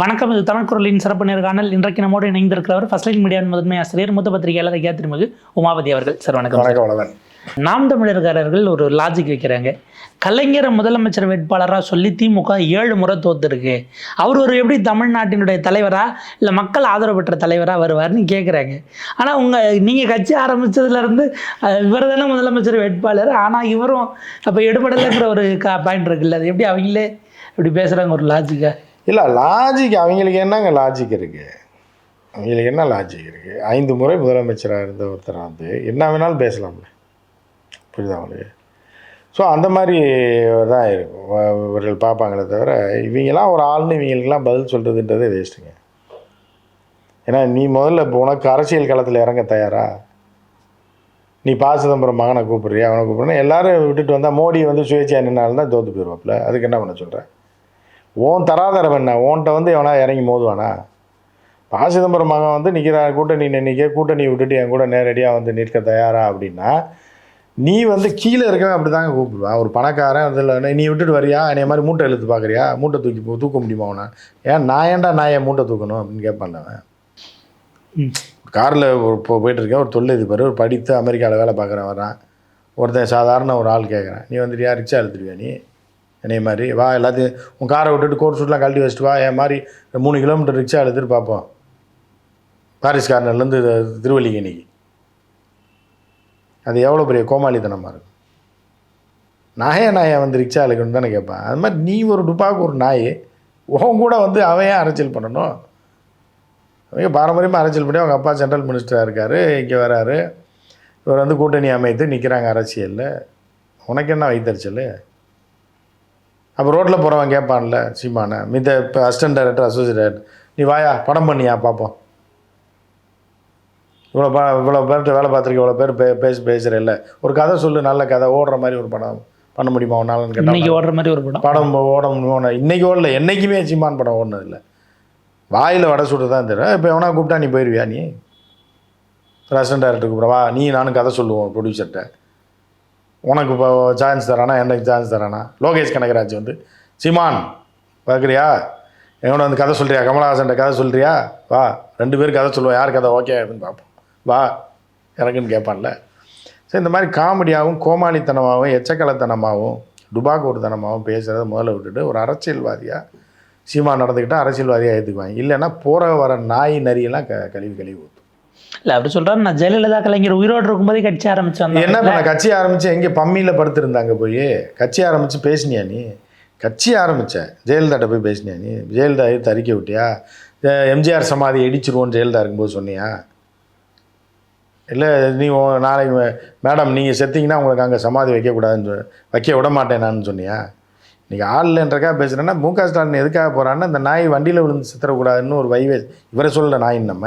வணக்கம் இது தமிழ் குரலின் சிறப்பு நேர்காணல் இன்றைக்கு நம்மோடு இணைந்திருக்கிறவர் ஃபர்ஸ்ட் லைன் மீடியாவின் முதன்மை ஆசிரியர் மூத்த பத்திரிகையாளர் ஐயா திருமிகு உமாபதி அவர்கள். சார் வணக்கம். வணக்கம் நாம் தமிழர்காரர்கள் ஒரு லாஜிக் வைக்கிறாங்க. கலைஞரை முதலமைச்சர் வேட்பாளராக சொல்லி திமுக ஏழு முறை தோத்துருக்கு. அவர் ஒரு எப்படி தமிழ்நாட்டினுடைய தலைவரா இல்லை மக்கள் ஆதரவு பெற்ற தலைவராக வருவார்னு கேட்குறாங்க ஆனால் உங்கள் நீங்கள் கட்சி ஆரம்பித்ததுலேருந்து இவர் தானே முதலமைச்சர் வேட்பாளர். ஆனால் இவரும் அப்போ எடுபடலைங்கிற ஒரு கா பாயிண்ட் இருக்குல்ல. அது எப்படி அவங்களே இப்படி பேசுகிறாங்க ஒரு லாஜிக்காக இல்லை லாஜிக் அவங்களுக்கு என்னங்க லாஜிக் இருக்குது அவங்களுக்கு என்ன லாஜிக் இருக்குது ஐந்து முறை முதலமைச்சராக இருந்த ஒருத்தர் வந்து என்ன வேணாலும் பேசலாம்ல. புரியுதா அவங்களுக்கு ஸோ அந்த மாதிரி தான் இருக்கும். இவர்கள் பார்ப்பாங்களே தவிர இவங்கெல்லாம் ஒரு ஆள்னு இவங்களுக்கெல்லாம் பதில் சொல்கிறதுன்றதே வேஸ்ட்டுங்க ஏன்னா நீ முதல்ல இப்போ உனக்கு அரசியல் களத்தில் இறங்க தயாரா? நீ பா சிதம்பரம் மகனை கூப்பிட்றியா? அவனை கூப்பிட்றேன் எல்லாரும் விட்டுட்டு வந்தால் மோடி வந்து சுயேட்சையாக நின்னால்தான் தோற்று போயிடுவாப்புல அதுக்கு என்ன பண்ண சொல்கிறேன் ஓன் தராதரம் என்ன? ஓன்ட்ட வந்து எவனா இறங்கி மோதுவானா? பா சிதம்பரம் மகன் வந்து நிற்கிற கூட்டணி நிற்க கூட்டணி விட்டுட்டு என் கூட நேரடியாக வந்து நிற்க தயாரா அப்படின்னா நீ வந்து கீழே இருக்கவன் அப்படி தாங்க கூப்பிடுவான் ஒரு பணக்காரன் அதில் நீ விட்டுட்டு வரியா? என்னைய மாதிரி மூட்டை இழுத்து பார்க்குறியா மூட்டை தூக்கி போ- தூக்க முடியுமா அவனை ஏன் நான் ஏன்டா நான் என் மூட்டை தூக்கணும் அப்படின்னு கேட்பான் காரில் இப்போ போயிட்டுருக்கேன் ஒரு தொழில் பாரு ஒரு படித்து அமெரிக்காவில் வேலை பார்க்குறேன் வரான் ஒருத்தன் சாதாரண ஒரு ஆள் கேட்குறேன் நீ வந்துட்டியா? ரிக்ஷா எடுத்துருவியா நீ? என்னைய மாதிரி வா எல்லாத்தையும் உன் காரை விட்டுட்டு கோட் சூட்லாம் கழட்டி வச்சுட்டு வா என் மாதிரி மூணு கிலோமீட்டர் ரிக்ஷா எடுத்துகிட்டு பார்ப்போம் பாரிஸ் கார்னர்லேருந்து திருவல்லிக்கணிக்கு அது எவ்வளோ பெரிய கோமாளித்தனமாக இருக்கும் நாயே நாயை வந்து ரிக்ஷா இழுக்கணும்னு தானே கேட்பேன். அது மாதிரி நீ ஒரு டுப்பாக்கு ஒரு நாய் உன் கூட வந்து அவன் ஏன் அரசியல் பண்ணணும்? அவங்க பாரம்பரியமாக அரசியல் பண்ணி அவங்க அப்பா சென்ட்ரல் மினிஸ்டராக இருக்கார் இங்கே வராரு. இவர் வந்து கூட்டணி அமைத்து நிற்கிறாங்க அரசியலில். உனக்கு என்ன வைத்தறிச்சல்? அப்போ ரோட்டில் போகிறவன் கேட்பான்ல சீமானை. மித்த இப்போ அசிஸ்டன்ட் டைரக்டர் அசோசியேட் டைரக்டர் நீ வாயா படம் பண்ணியா பார்ப்போம் இவ்வளோ ப இவ்வளோ பேர்கிட்ட வேலை பார்த்துருக்க இவ்வளோ பேர் பே பேசி பேசுகிற இல்லை ஒரு கதை சொல்லு நல்ல கதை. ஓடுற மாதிரி ஒரு படம் பண்ண முடியுமா உன்னாலன்னு கேட்டால் இன்னைக்கு ஓடுற மாதிரி ஒரு படம். படம் ஓட முடியும் இன்னைக்கு ஓடல என்னைக்குமே சீமான் படம் ஓடினது இல்லை வாயில் வடை சுட்டு தான் தெரியும். இப்போ எவனா கூப்பிட்டா நீ போயிடுவியா நீ? ரெஸ்டாரண்ட் டேரக்டர் கூப்பிட்றவா நீ நானும் கதை சொல்லுவோம் ப்ரொடியூசர்கிட்ட உனக்கு இப்போ சான்ஸ் தரானா எனக்கு சான்ஸ் தரானா? லோகேஷ் கனகராஜ் வந்து சீமான் பார்க்குறியா? என்னோட வந்து கதை சொல்கிறியா கமலஹாசன்ட்ட கதை சொல்கிறியா வா ரெண்டு பேரும் கதை சொல்லுவோம். யார் கதை ஓகே அப்படின்னு பார்ப்போம். வா எனக்குன்னு கேட்பான்ல. ஸோ இந்த மாதிரி காமெடியாகவும் கோமாளித்தனமாகவும் எச்சக்கலத்தனமாகவும் டுபாக்கூர்த்தனமாகவும் பேசுகிறத முதல்ல விட்டுட்டு ஒரு அரசியல்வாதியாக சீமா நடந்துக்கிட்டால் அரசியல்வாதியாக ஏற்றுக்குவாங்க இல்லைன்னா போகிற வர நாய் நரியெல்லாம் க கழிவு கழிவு ஊற்றும் இல்ல அப்படி சொல்றாரு நான் ஜெயலலிதா கலைஞர் உயிரோடு இருக்கும்போதே கட்சி ஆரம்பிச்சு என்ன பண்ண கட்சி ஆரம்பித்து எங்கே பம்மியில் படுத்திருந்தாங்க போய்? கட்சி ஆரம்பித்து பேசினியா நீ? கட்சி ஆரம்பித்த ஜெயலலிதாட்ட போய் பேசினியா நீ? ஜெயலலிதா எடுத்து அறிக்கை விட்டியா? எம்ஜிஆர் சமாதி இடிச்சிருவோன்னு ஜெயலலிதா இருக்கும்போது சொன்னியா? இல்லை நீ நாளைக்கு மேடம் நீங்கள் செத்தீங்கன்னா உங்களுக்கு அங்கே சமாதி வைக்கக்கூடாதுன்னு சொ- வைக்க விட மாட்டேன் நான் சொன்னியா இன்றைக்கி ஆள்லன்றக்கா பேசுகிறேன்னா மு க ஸ்டாலின் எதுக்காக போகிறான்னா இந்த நாய் வண்டியில் விழுந்து சித்தரக்கூடாதுன்னு ஒரு வைவே இவரை சொல்ல நாயின் நம்ம.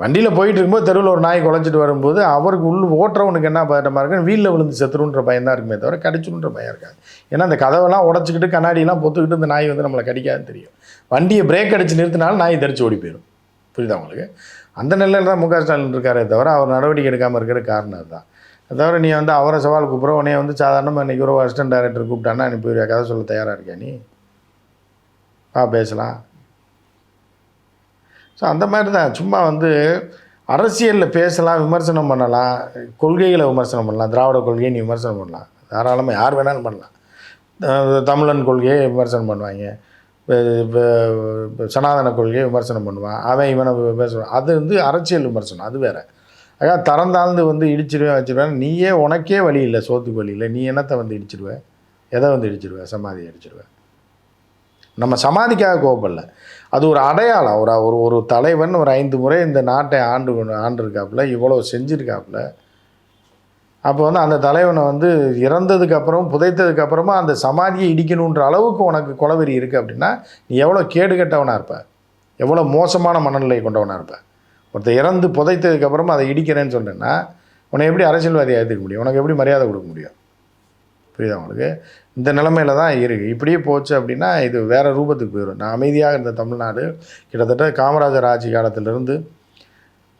வண்டியில் போயிட்டு இருக்கும்போது தெருவில் ஒரு நாய் குலைச்சிட்டு வரும்போது அவருக்கு உள்ள ஓட்டுறவனுக்கு என்ன பயமா இருக்கு வீலில் விழுந்து செத்துருன்ற பயம் தான் இருக்குமே தவிர கடிச்சுன்ற பயம் இருக்காது. ஏன்னா அந்த கதவெல்லாம் உடச்சிக்கிட்டு கண்ணாடியெல்லாம் பொத்துக்கிட்டு இந்த நாய் வந்து நம்மளை கடிக்காதுன்னு தெரியும். வண்டியை பிரேக் அடிச்சு நிறுத்தினாலும் நாய் தெரிச்சு ஓடி போயிடும். புரியுதா உங்களுக்கு? அந்த நிலையில் தான் மு க ஸ்டாலின் இருக்காரே தவிர அவர் நடவடிக்கை எடுக்காமல் இருக்கிற காரணம் அதுதான். தவிர நீ வந்து அவரை சவால் கூப்பிட்ற உடனே வந்து சாதாரணமாக இன்றைக்கி ஒரு அசிஸ்டன்ட் டைரக்டர் கூப்பிட்டான்னா நீ கதை சொல்ல தயாராக இருக்கியா நீ? வா பேசலாம். ஸோ அந்த மாதிரி தான் சும்மா வந்து அரசியலில் பேசலாம் விமர்சனம் பண்ணலாம் கொள்கைகளை விமர்சனம் பண்ணலாம் திராவிட கொள்கையை நீ விமர்சனம் பண்ணலாம். தாராளமாக யார் வேணாலும் பண்ணலாம். தமிழன் கொள்கையை விமர்சனம் பண்ணுவாங்க. இப்போ சனாதன கொள்கையை விமர்சனம் பண்ணுவான். அவன் இவனை பேசுவான். அது வந்து அரசியல் விமர்சனம். அது வேறு. ஆக தரந்தாழ்ந்து வந்து இடிச்சிருவேன் வச்சிருவேன். நீயே உனக்கே வழி இல்லை சோத்துக்கு வழி இல்லை. நீ என்னத்தை வந்து இடிச்சிடுவேன் எதை வந்து இடிச்சிடுவேன் சமாதி அடிச்சிடுவேன் நம்ம சமாதிக்காக கோவப்படல அது ஒரு அடையாளம். ஒரு ஒரு ஒரு தலைவன் ஒரு ஐந்து முறை இந்த நாட்டை ஆண்டு கொண்டு- ஆண்டிருக்காப்புல இவ்வளோ செஞ்சுருக்காப்புல. அப்போ வந்து அந்த தலைவனை வந்து இறந்ததுக்கப்புறம் புதைத்ததுக்கப்புறமா புதைத்ததுக்கு அப்புறமா அந்த சமாதியை இடிக்கணுன்ற அளவுக்கு உனக்கு குலவெறி இருக்குது அப்படின்னா நீ எவ்வளோ கேடு கெட்டவனாக இருப்ப? எவ்வளோ மோசமான மனநிலை கொண்டவனாக இருப்ப? ஒருத்தர் இறந்து புதைத்ததுக்கப்புறமா அதை இடிக்கிறேன்னு சொன்னேன்னா உன்னை எப்படி அரசியல்வாதியாக ஏற்றுக்க முடியும்? உனக்கு எப்படி மரியாதை கொடுக்க முடியும்? புரியுதா உங்களுக்கு? இந்த நிலமையில தான் இருக்குது இப்படியே போச்சு அப்படின்னா இது வேறு ரூபத்துக்கு போயிடும் நான் அமைதியாக இருந்த தமிழ்நாடு கிட்டத்தட்ட காமராஜர் ஆட்சி காலத்திலிருந்து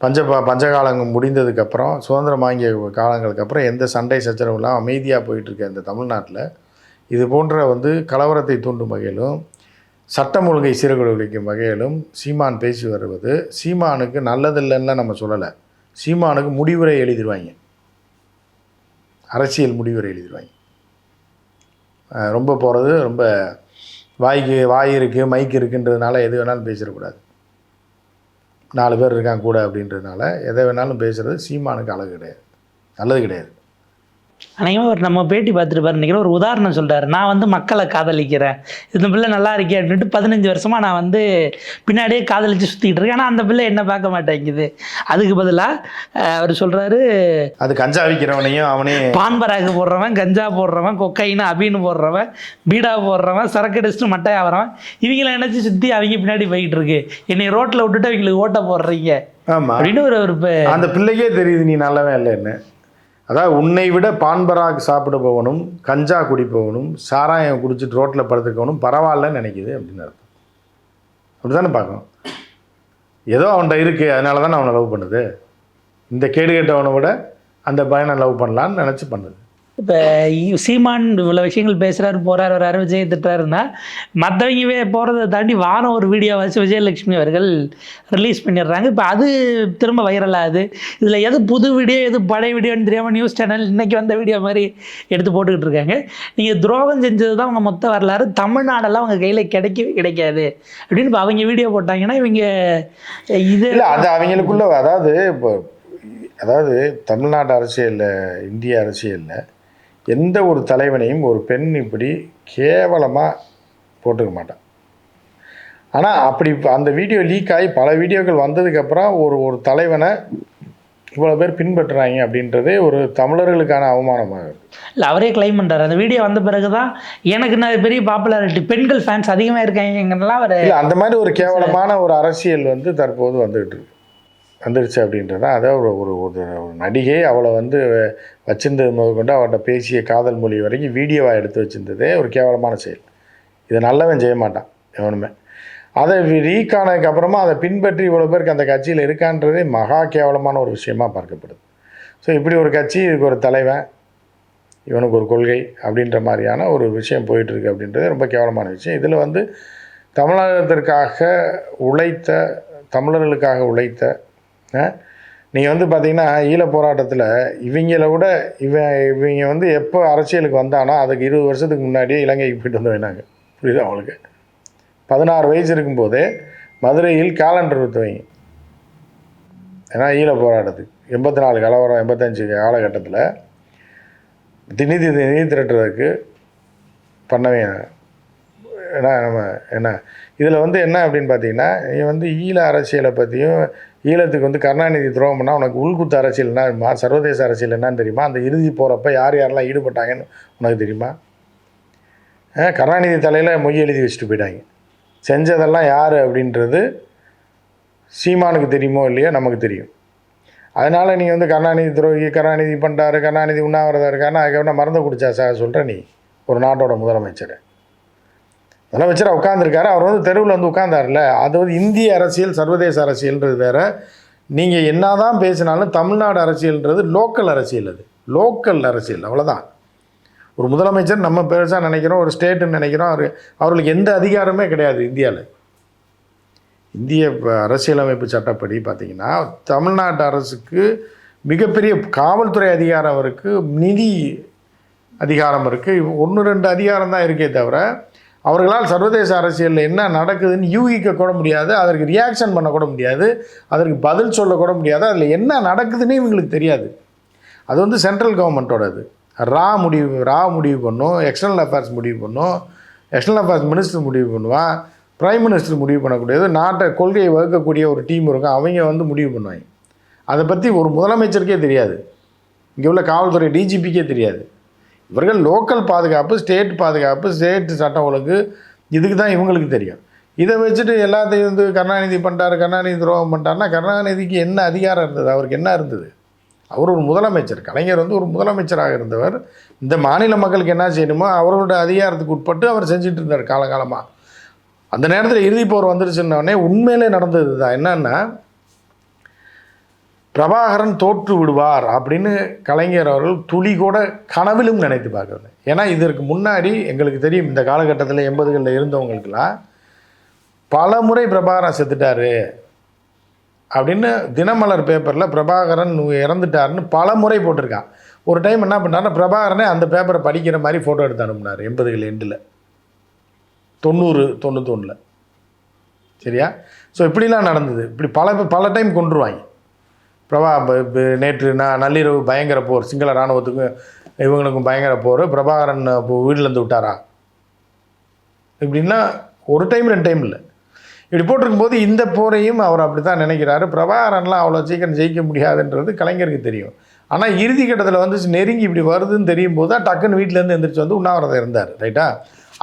பஞ்ச பஞ்சகாலங்கள் முடிந்ததுக்கப்புறம் சுதந்திரம் வாங்கிய காலங்களுக்கு அப்புறம் எந்த சண்டை சச்சரவுலாம் அமைதியாக போயிட்டுருக்க இந்த தமிழ்நாட்டில். இது போன்ற வந்து கலவரத்தை தூண்டும் வகையிலும் சட்டம் ஒழுங்கை சீர்குலைக்கும் வகையிலும் சீமான் பேசி வருவது சீமானுக்கு நல்லதில்லைன்னு நம்ம சொல்லலை. சீமானுக்கு முடிவுரை எழுதிடுவாங்க அரசியல் முடிவுரை எழுதிடுவாங்க ரொம்ப போகிறது ரொம்ப வாய்க்கு வாய் இருக்குது மைக் இருக்குன்றதுனால எது வேணாலும் பேசிடக்கூடாது. நாலு பேர் இருக்காங்க கூட அப்படின்றதுனால எதை வேணாலும் பேசுகிறது சீமானுக்கு அழகு கிடையாது. நல்லது கிடையாது. அநேகமாக ஒரு நம்ம பேட்டி பார்த்துட்டு நினைக்கிறேன் ஒரு உதாரணம் சொல்றாரு. நான் வந்து மக்களை காதலிக்கிறேன். இந்த பிள்ளை நல்லா இருக்கே அப்படின்ட்டு பதினஞ்சு வருஷமாக நான் வந்து பின்னாடியே காதலிச்சு சுற்றிக்கிட்டு இருக்கேன். ஆனால் அந்த பிள்ளை என்ன பார்க்க மாட்டேங்குது? அதுக்கு பதிலாக அவர் சொல்கிறாரு அது கஞ்சா விற்கிறவனையும் அவனே பான்பராகு போடுறவன் கஞ்சா போடுறவன் கொக்கைன்னு அபின்னு போடுறவன் பீடா போடுறவன் சரக்கு அடிச்சுட்டு மட்டையா வரவன் இவங்கள நினச்சி சுற்றி அவங்க பின்னாடி போய்கிட்டு இருக்கு. என்னை ரோட்டில் விட்டுட்டு அவங்களுக்கு ஓட்ட போடுறீங்க. ஆமாம் அப்படின்னு ஒரு அந்த பிள்ளைக்கே தெரியுது நீ நல்லவன் இல்லைன்னு. அதாவது உன்னை விட பான்பராக் சாப்பிடுபவனும் கஞ்சா குடிப்பவனும் சாராயம் குடிச்சிட்டு ரோட்டில் படுத்துக்கவனும் பரவாயில்லன்னு நினைக்குது அப்படின்னு அர்த்தம். அப்படி தானே பார்க்கணும். ஏதோ அவன்கிட்ட இருக்குது அதனால தானே அவனை லவ் பண்ணுது. இந்த கேடு கேட்டவனை விட அந்த பையனை லவ் பண்ணலான்னு நினச்சி பண்ணுது. இப்போ சீமான் இவ்வளோ விஷயங்கள் பேசுகிறாரு போகிறாரு வராரு விஜய் திட்டுறாருன்னா மற்றவங்கவே போகிறத தாண்டி வாரம் ஒரு வீடியோ வச்சு விஜயலட்சுமி அவர்கள் ரிலீஸ் பண்ணிடுறாங்க. இப்போ அது திரும்ப வைரல் ஆகுது. இதில் எது புது வீடியோ எது பழைய வீடியோன்னு தெரியாமல் நியூஸ் சேனல் இன்னைக்கு வந்த வீடியோ மாதிரி எடுத்து போட்டுக்கிட்டு இருக்காங்க. நீங்கள் துரோகம் செஞ்சது தான் அவங்க மொத்த வரலாறு. தமிழ்நாடெல்லாம் அவங்க கையில் கிடைக்கவே கிடைக்காது. அப்படின்னு இப்போ அவங்க வீடியோ போட்டாங்கன்னா இவங்க இது இல்லை அது அவங்களுக்குள்ள அதாவது இப்போ அதாவது தமிழ்நாடு அரசியலில் இந்திய அரசியலில் எந்த ஒரு தலைவனையும் ஒரு பெண் இப்படி கேவலமாக போட்டுக்க மாட்டான். ஆனால் அப்படி அந்த வீடியோ லீக் ஆகி பல வீடியோக்கள் வந்ததுக்கப்புறம் ஒரு ஒரு தலைவனை இவ்வளோ பேர் பின்பற்றுறாங்க அப்படின்றதே ஒரு தமிழர்களுக்கான அவமானமாக இருக்கு. இல்லை அவரே கிளைம் பண்ணுறாரு அந்த வீடியோ வந்த பிறகு தான் எனக்கு நான் பெரிய பாப்புலாரிட்டி பெண்கள் ஃபேன்ஸ் அதிகமாக இருக்காங்கலாம் அவர் இல்லை அந்த மாதிரி ஒரு கேவலமான ஒரு அரசியல் வந்து தற்போது வந்துகிட்டு இருக்கு. வந்துருச்சு அப்படின்றது அதை ஒரு ஒரு ஒரு நடிகை அவளை வந்து வச்சிருந்தது முதற்கொண்டு அவள்கிட்ட பேசிய காதல் மொழி வரைக்கும் வீடியோவாக எடுத்து வச்சிருந்ததே ஒரு கேவலமான செயல். இதை நல்லவன் செய்ய மாட்டான் எவனுமே. அதை ரீக் ஆனதுக்கப்புறமா அதை பின்பற்றி இவ்வளோ பேருக்கு அந்த கட்சியில் இருக்கான்றதே மகா கேவலமான ஒரு விஷயமா பார்க்கப்படுது. ஸோ இப்படி ஒரு கட்சி இதுக்கு ஒரு தலைவன் இவனுக்கு ஒரு கொள்கை அப்படின்ற மாதிரியான ஒரு விஷயம் போயிட்டுருக்கு அப்படின்றது ரொம்ப கேவலமான விஷயம். இதில் வந்து தமிழகத்திற்காக உழைத்த தமிழர்களுக்காக உழைத்த நீங்கள் வந்து பார்த்தீங்கன்னா ஈழ போராட்டத்தில் இவங்கள விட இவன் இவங்க வந்து எப்போ அரசியலுக்கு வந்தானோ அதுக்கு இருபது வருஷத்துக்கு முன்னாடியே இலங்கைக்கு போயிட்டு வந்து வேணாங்க புரியுது அவங்களுக்கு பதினாறு வயசு இருக்கும்போதே மதுரையில் கேலண்டர் வைங்க. ஏன்னா ஈழ போராட்டத்துக்கு. எண்பத்தி நாலு கலவரம் எண்பத்தஞ்சு காலகட்டத்தில் நிதி நிதி திரட்டுறதுக்கு பண்ணவே ஏன்னா நம்ம என்ன? இதில் வந்து என்ன அப்படின்னு பார்த்தீங்கன்னா நீ வந்து ஈழ அரசியலை பற்றியும் ஈழத்துக்கு வந்து கருணாநிதி துரோகம் பண்ணால் உனக்கு உள்குத்து அரசியல் சர்வதேச அரசியல் என்னன்னு தெரியுமா? அந்த இறுதி போகிறப்ப யார் யாரெல்லாம் ஈடுபட்டாங்கன்னு உனக்கு தெரியுமா? கருணாநிதி தலையில் மொய் எழுதி வச்சுட்டு போயிட்டாங்க. செஞ்சதெல்லாம் யார் அப்படின்றது சீமானுக்கு தெரியுமோ இல்லையோ நமக்கு தெரியும். அதனால் நீ வந்து கருணாநிதி துரோகி கருணாநிதி பண்ணுறாரு கருணாநிதி உண்ணாவிரதம் இருக்காருன்னு அதுக்கப்புறம் மறந்து குடிச்சா சார் சொல்கிற நீ ஒரு நாட்டோட முதலமைச்சர். முதலமைச்சராக உட்காந்துருக்காரு அவர் வந்து தெருவில் வந்து உட்காந்தார்ல அது வந்து இந்திய அரசியல் சர்வதேச அரசியல்ன்றது வேறு. நீங்கள் என்ன தான் பேசினாலும் தமிழ்நாடு அரசியல்ன்றது லோக்கல் அரசியல் அது. லோக்கல் அரசியல் அவ்வளோதான் ஒரு முதலமைச்சர் நம்ம பெருசாக நினைக்கிறோம் ஒரு ஸ்டேட்டுன்னு நினைக்கிறோம். அவர் அவர்களுக்கு எந்த அதிகாரமே கிடையாது இந்தியாவில் இந்திய அரசியலமைப்பு சட்டப்படி பார்த்தீங்கன்னா தமிழ்நாட்டு அரசுக்கு மிகப்பெரிய காவல்துறை அதிகாரம் இருக்குது நிதி அதிகாரம் இருக்குது ஒன்று ரெண்டு அதிகாரம் தான் இருக்கே தவிர அவர்களால் சர்வதேச அரசியலில் என்ன நடக்குதுன்னு யூகிக்க கூட முடியாது அதற்கு ரியாக்ஷன் பண்ண கூட முடியாது அதற்கு பதில் சொல்ல முடியாது அதில் என்ன நடக்குதுன்னு இவங்களுக்கு தெரியாது. அது வந்து சென்ட்ரல் கவர்மெண்ட்டோடது ரா முடிவு ரா முடிவு பண்ணும் எக்ஸ்டர்னல் அஃபேர்ஸ் முடிவு பண்ணும் எக்ஸ்டர்னல் அஃபேர்ஸ் மினிஸ்டர் முடிவு பண்ணுவான் ப்ரைம் மினிஸ்டர் முடிவு பண்ணக்கூடியது நாட்டை கொள்கையை வகுக்கக்கூடிய ஒரு டீம் இருக்கும் அவங்க வந்து முடிவு பண்ணுவாங்க. அதை பற்றி ஒரு முதலமைச்சருக்கே தெரியாது. இங்கே உள்ள காவல்துறை டிஜிபிக்கே தெரியாது. இவர்கள் லோக்கல் பாதுகாப்பு ஸ்டேட் பாதுகாப்பு ஸ்டேட் சட்டம் ஒழுங்கு இதுக்கு தான் இவங்களுக்கு தெரியும். இதை வச்சுட்டு எல்லாத்தையும் வந்து கருணாநிதி பண்ணிட்டாரு கருணாநிதி துரோகம் பண்ணிட்டாருன்னா கருணாநிதிக்கு என்ன அதிகாரம் இருந்தது? அவருக்கு என்ன இருந்தது? அவர் ஒரு முதலமைச்சர் கலைஞர் வந்து ஒரு முதலமைச்சராக இருந்தவர். இந்த மாநில மக்களுக்கு என்ன செய்யணுமோ அவரோட அதிகாரத்துக்கு உட்பட்டு அவர் செஞ்சுட்டு இருந்தார் காலகாலமாக அந்த நேரத்தில் இறுதி போர் வந்துருச்சுன்னொடனே உண்மையிலே நடந்தது தான் என்னன்னா பிரபாகரன் தோற்று விடுவார் அப்படின்னு கலைஞர் அவர்கள் துளி கூட கனவிலும் நினைத்து பார்க்கறது ஏன்னா இதற்கு முன்னாடி எங்களுக்கு தெரியும் இந்த காலகட்டத்தில் எண்பதுகளில் இருந்தவங்களுக்கெல்லாம் பல முறை பிரபாகரன் செத்துட்டாரு அப்படின்னு தினமலர் பேப்பரில் பிரபாகரன் இறந்துட்டாருன்னு பல முறை போட்டிருக்கான். ஒரு டைம் என்ன பண்ணாருன்னா பிரபாகரனே அந்த பேப்பரை படிக்கிற மாதிரி ஃபோட்டோ எடுத்து அனுப்புனார் எண்பதுகள் எண்டில். தொண்ணூறு தொண்ணூத்தொன்னில். சரியா? ஸோ இப்படிலாம் நடந்தது. இப்படி பல பல டைம் கொண்டுருவாங்க பிரபா நேற்று நான் நள்ளிரவு பயங்கர போர் சிங்கள இராணுவத்துக்கும் இவங்களுக்கும் பயங்கர போர். பிரபாகரன் இப்போ வீட்டிலேருந்து விட்டாரா? இப்படின்னா ஒரு டைம் ரெண்டு டைம் இல்லை. இப்படி போட்டிருக்கும்போது இந்த போரையும் அவர் அப்படி தான் நினைக்கிறாரு. பிரபாகரன்லாம் அவ்வளோ சீக்கிரம் ஜெயிக்க முடியாதுன்றது கலைஞருக்கு தெரியும். ஆனால் இறுதி கட்டத்தில் வந்து நெருங்கி இப்படி வருதுன்னு தெரியும் போது தான் டக்குன்னு வீட்டிலேருந்து எந்திரிச்சு வந்து உண்ணாவிரதம் இருந்தார் ரைட்டா?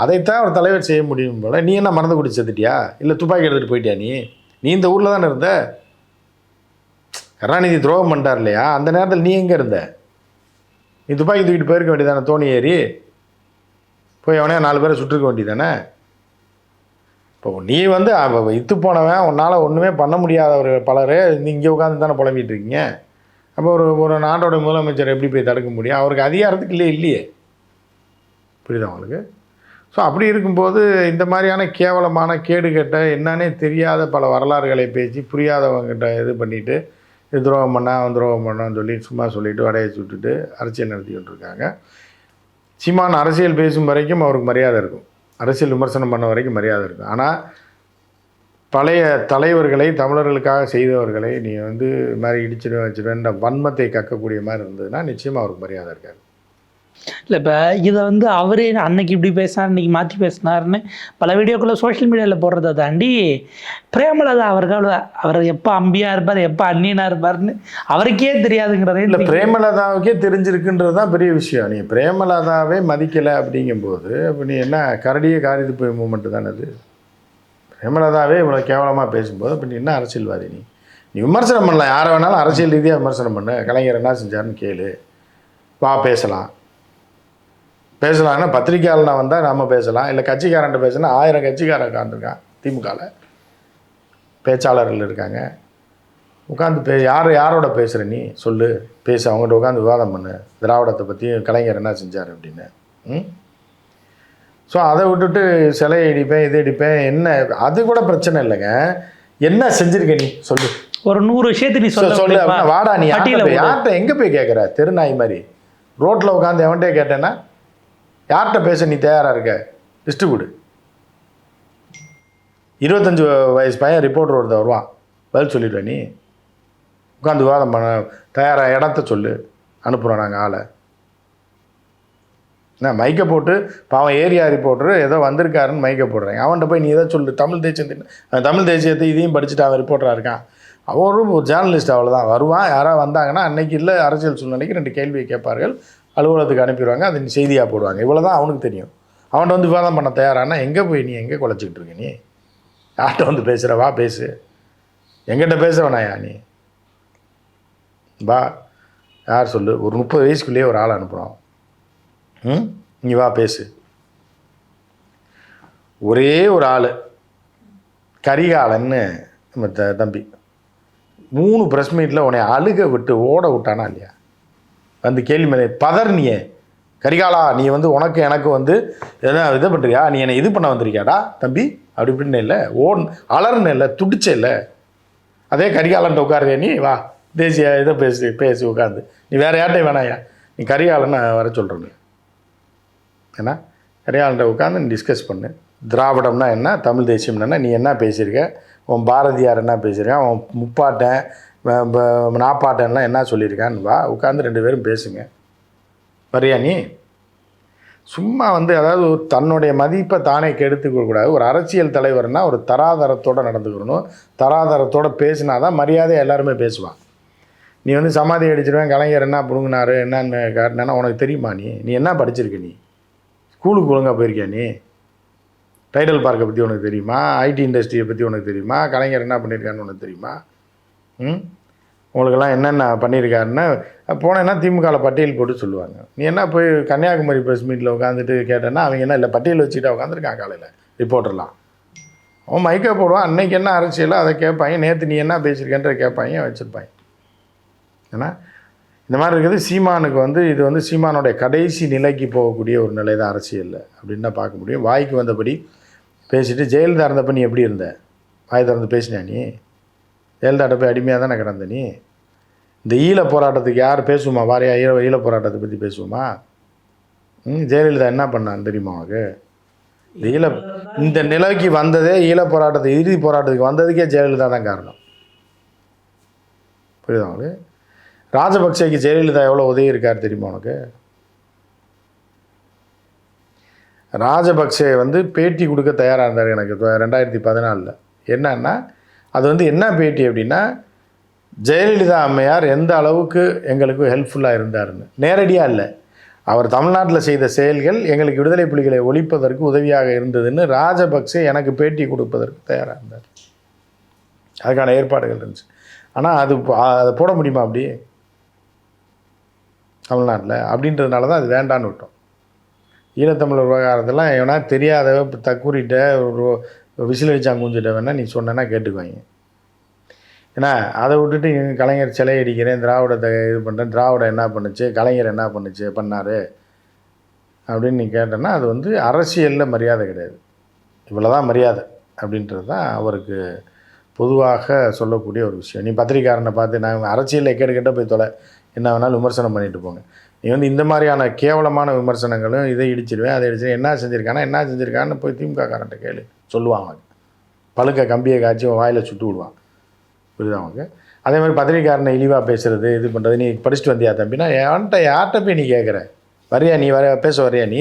அதைத்தான் அவர் தலைவர் செய்ய முடியும் போல. நீ என்ன மறந்து குடிச்சதுட்டியா இல்லை துப்பாக்கி எடுத்துகிட்டு போயிட்டியா நீ? நீ இந்த ஊரில் தானே இருந்த? கருணாநிதி துரோகம் பண்ணிட்டார் இல்லையா? அந்த நேரத்தில் நீ எங்கே இருந்த? நீ துப்பாக்கி தூக்கிட்டு போயிருக்க வேண்டியதானே தோணி ஏறி? போய் அவனே நாலு பேரை சுட்டிருக்க வேண்டியதானே இப்போ நீ வந்து அவ இத்து போனவன் உன்னால் ஒன்றுமே பண்ண முடியாதவர் பலர். நீ இங்கே உட்காந்து தானே புலம்பிகிட்டு இருக்கீங்க? அப்போ ஒரு ஒரு நாட்டோட முதலமைச்சர் எப்படி போய் தடுக்க முடியும்? அவருக்கு அதிகாரத்துக்கு இல்லையே இல்லையே. புரியுதா உங்களுக்கு? ஸோ அப்படி இருக்கும்போது இந்த மாதிரியான கேவலமான கேடுகெட்ட என்னன்னே தெரியாத பல வரலாறுகளை பேசி புரியாதவங்ககிட்ட இது பண்ணிவிட்டு இது துரோகம் பண்ணா அவன் துரோகம் பண்ணான்னு சொல்லி சும்மா சொல்லிவிட்டு வடையை சுட்டுட்டு அரசியல் நடத்திக்கிட்டு இருக்காங்க சீமான் அரசியல் பேசும் வரைக்கும் அவருக்கு மரியாதை இருக்கும். அரசியல் விமர்சனம் பண்ண வரைக்கும் மரியாதை இருக்கும். ஆனால் பழைய தலைவர்களை தமிழர்களுக்காக செய்தவர்களை நீ வந்து இது மாதிரி இடிச்சிடுவேன் வச்சிடுவேன்ற வன்மத்தை கக்கக்கூடிய மாதிரி இருந்ததுன்னா நிச்சயமாக அவருக்கு மரியாதை இருக்காது. இல்லை இப்போ இதை வந்து அவரே அன்னைக்கு இப்படி பேசினார் இன்னைக்கு மாற்றி பேசினார்னு பல வீடியோக்களை சோஷியல் மீடியாவில் போடுறதை தாண்டி பிரேமலதா அவர்கள் அவர் எப்போ அம்பியாக இருப்பார் எப்போ அந்நியனாக இருப்பார்னு அவருக்கே தெரியாதுங்கிறதே இல்லை பிரேமலதாவுக்கே தெரிஞ்சிருக்குன்றது தான் பெரிய விஷயம். நீ பிரேமலதாவே மதிக்கலை அப்படிங்கும்போது அப்போ நீ என்ன கரடியே காரிது போய் மூமெண்ட்டு தானே அது? பிரேமலதாவே இவ்வளோ கேவலமாக பேசும்போது அப்போ நீ என்ன அரசியல்வாதி நீ? நீ விமர்சனம் பண்ணலாம். யாரை வேணாலும் அரசியல் ரீதியாக விமர்சனம் பண்ணு. கலைஞர் என்ன செஞ்சாருன்னு கேளு. வா பேசலாம். பேசலாம்னா பத்திரிக்கையாளனா வந்தால் நம்ம பேசலாம். இல்லை கட்சிக்காரன்ட்ட பேசினா ஆயிரம் கட்சிக்காரன் உட்காந்துருக்கான் திமுகவில் பேச்சாளர்கள் இருக்காங்க. உட்காந்து பே யார் யாரோட பேசுகிற நீ? சொல்லு. பேசு. அவங்ககிட்ட உட்காந்து விவாதம் பண்ணு. திராவிடத்தை பற்றி கலைஞர் என்ன செஞ்சார் அப்படின்னு. ம்? ஸோ அதை விட்டுட்டு சிலையை இடிப்பேன் இதை இடிப்பேன் என்ன? அது கூட பிரச்சனை இல்லைங்க. என்ன செஞ்சிருக்க நீ? சொல்லு. ஒரு நூறு விஷயத்தை நீ சொல்ல சொல்லு. வாடா நீ யார்கிட்ட எங்கே போய் கேட்குற தெருநாய் மாதிரி. ரோட்டில் உட்காந்து எவன்கிட்ட கேட்டேன்னா? யார்கிட்ட பேச நீ தயாராக இருக்க? லிஸ்ட்டு கொடு இருபத்தஞ்சு வயசு பையன் ரிப்போர்ட்டர் ஒருத்தர் வருவான். பதில் சொல்லிடுவேன் நீ. உட்காந்து விவாதம் பண்ண தயாராக இடத்த சொல்லு. அனுப்புகிறோம் நாங்கள் ஆளை. என்ன மைக்கை போட்டு பாவன் ஏரியா ரிப்போர்ட்டர் ஏதோ வந்திருக்காருன்னு மைக்கை போடுறேன். அவன்கிட்ட போய் நீ ஏதோ சொல்லு. தமிழ் தேசியத்தின் தமிழ் தேசியத்தை இதையும் படிச்சுட்டு அவன் ரிப்போர்ட்டராக இருக்கான். அவரும் ஒரு ஜேர்னலிஸ்ட் அவ்வளோதான் வருவான். யாராவது வந்தாங்கன்னா அன்னைக்கு இல்லை அரசியல் சூழ்நிலைக்கு ரெண்டு கேள்வியை கேட்பார்கள். அலுவலகத்துக்கு அனுப்பிடுவாங்க அது செய்தியாக போடுவாங்க. இவ்வளோ தான் அவனுக்கு தெரியும். அவன்கிட்ட வந்து விவாதம் பண்ண தயாரானா எங்கே போய் நீ எங்கே குலைச்சிக்கிட்டு இருக்க நீ? யார்கிட்ட வந்து பேசுகிற வா பேசு. எங்கிட்ட பேச வேணாயா நீ? வா யார் சொல்லு? ஒரு முப்பது வயசுக்குள்ளேயே ஒரு ஆள் அனுப்புகிறோம் ம்? நீ வா பேசு. ஒரே ஒரு ஆள் கரிகாலன்னு நம்ம த தம்பி. மூணு ப்ரெஸ் மீட்டில் உன்னை அழுக விட்டு ஓட விட்டானா இல்லையா? வந்து கேள்வி மேலே பதர்னியே. கரிகாலா நீ வந்து உனக்கு எனக்கு வந்து எதனா இது பண்ணுறியா நீ என்னை இது பண்ண வந்திருக்கியாடா? தம்பி அப்படி இப்படின்னு இல்லை. ஓன் அலர்னு இல்லை துடிச்ச இல்லை. அதே கரிகாலன்ட்ட உட்காருறியா நீ? வா தேசிய இதை பேசி பேசி உட்காந்து நீ வேறு யார்ட்டையும் வேணாயா? நீ கரிகாலன் வர சொல்கிறேன் ஏன்னா கரிகாலன்ட்ட உட்காந்து நீ டிஸ்கஸ் பண்ணு. திராவிடம்னா என்ன? தமிழ் தேசியம்னா என்ன நீ என்ன பேசியிருக்க? உன் பாரதியார் என்ன பேசியிருக்கான் உன் முப்பாட்டன் நாப்பாட்டன்லாம் என்ன சொல்லியிருக்கான்னு வா உட்காந்து ரெண்டு பேரும் பேசுங்க. வரியா நீ? சும்மா வந்து அதாவது ஒரு தன்னுடைய மதிப்பை தானே கெடுத்துக்கூடாது ஒரு அரசியல் தலைவர்னா ஒரு தராதரத்தோடு நடந்துக்கணும். தராதரத்தோடு பேசினா தான் மரியாதை எல்லாருமே பேசுவான் நீ வந்து சமாதி அடிச்சிருவேன் கலைஞர் என்ன புடுங்கினாரு என்னன்னு காட்டினா உனக்கு தெரியுமா நீ? நீ என்ன படிச்சிருக்க நீ? ஸ்கூலுக்கு ஒழுங்காக போயிருக்கியா நீ? டைடல் பார்க்கை பற்றி உனக்கு தெரியுமா? ஐடி இண்டஸ்ட்ரியை பற்றி உனக்கு தெரியுமா? கலைஞர் என்ன பண்ணியிருக்காருன்னு உனக்கு தெரியுமா? ம்? உங்களுக்கெல்லாம் என்னென்ன பண்ணியிருக்காருன்னு போனேன்னா திமுகவில் பட்டியல் போட்டு சொல்லுவாங்க. நீ என்ன போய் கன்னியாகுமரி ப்ரெஸ் மீட்டில் உட்காந்துட்டு கேட்டேன்னா அவங்க என்ன இல்லை பட்டியல் வச்சுக்கிட்டு உட்காந்துருக்கான் காலையில் ரிப்போர்ட்டர்லாம் அவன் மைக்கை போடுவான். அன்னைக்கு என்ன அரசியலோ அதை கேட்பாங்க நேற்று நீ என்ன பேசியிருக்கேன்ற கேட்பாங்க வச்சுருப்பாங்க ஏன்னா இந்த மாதிரி இருக்குது. சீமானுக்கு வந்து இது வந்து சீமானுடைய கடைசி நிலைக்கு போகக்கூடிய ஒரு நிலை தான் அரசியலில் அப்படின்னு தான் பார்க்க முடியும். வாய்க்கு வந்தபடி பேசிட்டு ஜெயலலிதா இருந்தப்ப நீ எப்படி இருந்த? வாய் திறந்து பேசினியா நீ? ஜெயலலிதாட்ட போய் அடிமையாக தானே கிடந்த நீ? இந்த ஈழ போராட்டத்துக்கு யார் பேசுவோமா? வாரியா ஈழ ஈழ போராட்டத்தை பற்றி பேசுவோமா? ம் ஜெயலலிதா என்ன பண்ணான் தெரியுமா உனக்கு? இந்த ஈழ இந்த நிலைக்கு வந்ததே ஈழ போராட்டத்தை இறுதி போராட்டத்துக்கு வந்ததுக்கே ஜெயலலிதா தான் காரணம். புரியுதா உங்களுக்கு ராஜபக்சேக்கு ஜெயலலிதா எவ்வளோ உதவி இருக்கார் தெரியுமா உனக்கு? ராஜபக்சே வந்து பேட்டி கொடுக்க தயாராக இருந்தார் எனக்கு ரெண்டாயிரத்தி பதினாலில். என்னன்னா அது வந்து என்ன பேட்டி அப்படின்னா ஜெயலலிதா அம்மையார் எந்த அளவுக்கு எங்களுக்கு ஹெல்ப்ஃபுல்லாக இருந்தாருன்னு. நேரடியாக இல்லை. அவர் தமிழ்நாட்டில் செய்த செயல்கள் எங்களுக்கு விடுதலை புலிகளை ஒழிப்பதற்கு உதவியாக இருந்ததுன்னு ராஜபக்சே எனக்கு பேட்டி கொடுப்பதற்கு தயாராக இருந்தார் அதுக்கான ஏற்பாடுகள் இருந்துச்சு. ஆனால் அது அதை போட முடியுமா அப்படி? தமிழ்நாட்டில் அப்படின்றதுனால தான் அது வேண்டான்னு விட்டோம். ஈழத்தமிழர் விவகாரத்தெல்லாம் எவனா தெரியாத தக்கூரிட்ட ஒரு விசில் அடிச்சாங்குஞ்சிட்ட வேணால் நீ சொன்னேன்னா கேட்டுக்குவாங்க ஏன்னா அதை விட்டுட்டு இங்க கலைஞர் சிலை அடிக்கிறேன் திராவிடத்தை இது பண்ணுறேன் திராவிடம் என்ன பண்ணுச்சு கலைஞர் என்ன பண்ணுச்சு பண்ணார் அப்படின்னு நீ கேட்டேன்னா அது வந்து அரசியலில் மரியாதை கிடையாது. இவ்வளோ தான் மரியாதை அப்படின்றது தான் அவருக்கு பொதுவாக சொல்லக்கூடிய ஒரு விஷயம். நீ பத்திரிக்காரனை பார்த்து நான் அரசியலில் கேட்டு கெட்ட போய் தொலை. என்ன வேணாலும் விமர்சனம் பண்ணிட்டு போங்க. நீ வந்து இந்த மாதிரியான கேவலமான விமர்சனங்களும் இதை இடிச்சிருவேன் அதை இடிச்சிருவேன். என்ன செஞ்சுருக்கானா என்ன செஞ்சுருக்கான்னு போய் திமுக காரன்ட்ட கேளு சொல்லுவாங்க பழுக்க கம்பியை காய்ச்சி வாயில் சுட்டு விடுவான். புரியுதா அவங்க அதே மாதிரி பத்திரிக்காரனை இழிவாக பேசுறது இது பண்ணுறது நீ படிச்சுட்டு வந்தியா தம்பினா என்கிட்ட யார்கிட்ட போய் நீ கேட்குற வரியா நீ? வர பேச வரியா நீ?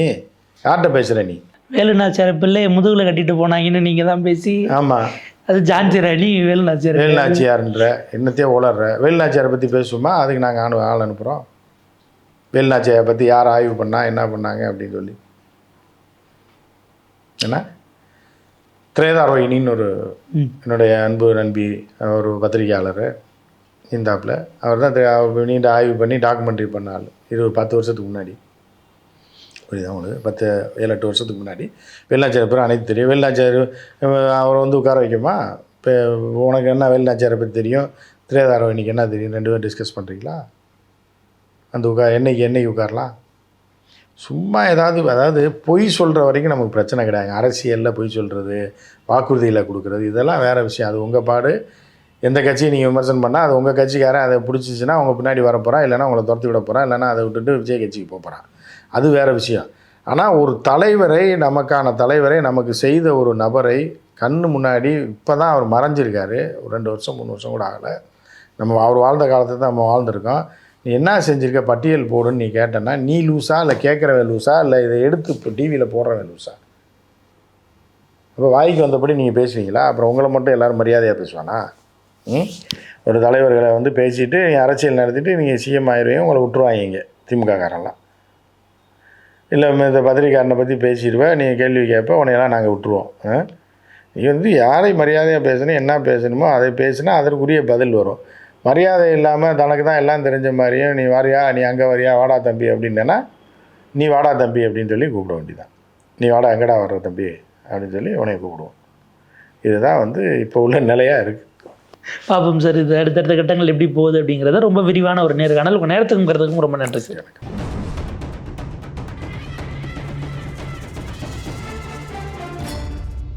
யார்கிட்ட பேசுகிற நீ? வேலுநாச்சியார் பிள்ளையை முதுகில் கட்டிட்டு போனாங்கன்னு நீங்கள் தான் பேசி ஆமாம் அது ஜான்சி ராணி வேலுநாச்சியார்? வேலுநாச்சியார்ன்ற என்னத்தையோ உளர்ற. வேலுநாச்சியாரை பற்றி பேசுவோமா? அதுக்கு நாங்கள் ஆணு ஆள் அனுப்புகிறோம் வேலுநாச்சியாரை பற்றி யார் ஆய்வு பண்ணா என்ன பண்ணாங்க அப்படின்னு சொல்லி. என்ன? திரேதாரோகிணின்னு ஒரு. என்னுடைய அன்பு நண்பி ஒரு பத்திரிகையாளர் இந்தாப்பில் அவர் தான் நீண்ட ஆய்வு பண்ணி டாக்குமெண்ட்ரி பண்ண ஆள். இது ஒரு பத்து வருஷத்துக்கு முன்னாடி. புரியுதா உங்களுக்கு? பத்து ஏழு எட்டு வருஷத்துக்கு முன்னாடி. வெள்ளாச்சாரி பேர் அனைத்து தெரியும். வெள்ளாச்சாரி அவரை வந்து உட்கார வைக்குமா? இப்போ உனக்கு என்ன வெள்ளாச்சாரை பற்றி தெரியும்? திரேதாரோகிணிக்கு என்ன தெரியும்? ரெண்டு பேரும் டிஸ்கஸ் பண்ணுறீங்களா அந்த உட்கா என்னைக்கு என்னைக்கு உட்காரலாம் சும்மா ஏதாவது அதாவது பொய் சொல்கிற வரைக்கும் நமக்கு பிரச்சனை கிடையாது. அரசியலில் பொய் சொல்கிறது வாக்குறுதியில் கொடுக்குறது இதெல்லாம் வேறு விஷயம். அது உங்கள் பாடு. எந்த கட்சியை நீங்கள் விமர்சனம் பண்ணால் அது உங்கள் கட்சிக்காரன் அதை பிடிச்சிச்சின்னா அவங்க பின்னாடி வர போகிறான் இல்லைன்னா உங்களை துரத்தி விட போகிறான் இல்லைன்னா அதை விட்டுட்டு விஜய் கட்சிக்கு போகிறான் அது வேறு விஷயம். ஆனால் ஒரு தலைவரை நமக்கான தலைவரை நமக்கு செய்த ஒரு நபரை கண்ணு முன்னாடி இப்போ தான் அவர் மறைஞ்சிருக்காரு. ஒரு ரெண்டு வருஷம் மூணு வருஷம் கூட ஆகலை. நம்ம அவர் வாழ்ந்த காலத்தை தான் நம்ம வாழ்ந்திருக்கோம். நீ என்ன செஞ்சிருக்க? பட்டியல் போடுன்னு நீ கேட்டேன்னா நீ லூஸா இல்லை கேட்குறவன் லூஸா இல்லை இதை எடுத்து இப்போ டிவியில் போடுறவன் லூஸா அப்போ வாய்க்கு வந்தபடி நீங்கள் பேசுவீங்களா? அப்புறம் உங்களை மட்டும் எல்லோரும் மரியாதையாக பேசுவானா? ம்? ஒரு தலைவர்களை வந்து பேசிட்டு அரசியல் நடத்திட்டு நீங்கள் சிஎம் ஆயிடுவீங்க உங்களை விட்டுருவாங்க இங்கே திமுககாரெல்லாம் இல்லை இந்த பத்திரிகாரனை பற்றி பேசிடுவேன் நீங்கள் கேள்வி கேட்ப உன்னையெல்லாம் நாங்கள் விட்டுருவோம் ஆ? நீ வந்து யாரை மரியாதையாக பேசணும் என்ன பேசணுமோ அதை பேசினா அதற்குரிய பதில் வரும். மரியாதை இல்லாமல் தனக்கு தான் எல்லாம் தெரிஞ்ச மாதிரியும் நீ வாரியா? நீ அங்கே வரியா? வாடா தம்பி அப்படின்னா நீ வாடா தம்பி அப்படின்னு சொல்லி கூப்பிட வேண்டியதான் நீ வாடா எங்கடா வர்ற தம்பி? அப்படின்னு சொல்லி உனைய கூப்பிடுவோம். இதுதான் வந்து இப்போ உள்ள நிலையாக இருக்குது பாப்போம் சார் இது அடுத்தடுத்த கட்டங்கள் எப்படி போகுது அப்படிங்கிறத ரொம்ப விரிவான ஒரு நேர்காணல். உங்கள் நேரத்துக்கும் ரொம்ப நன்றி சார். எனக்கு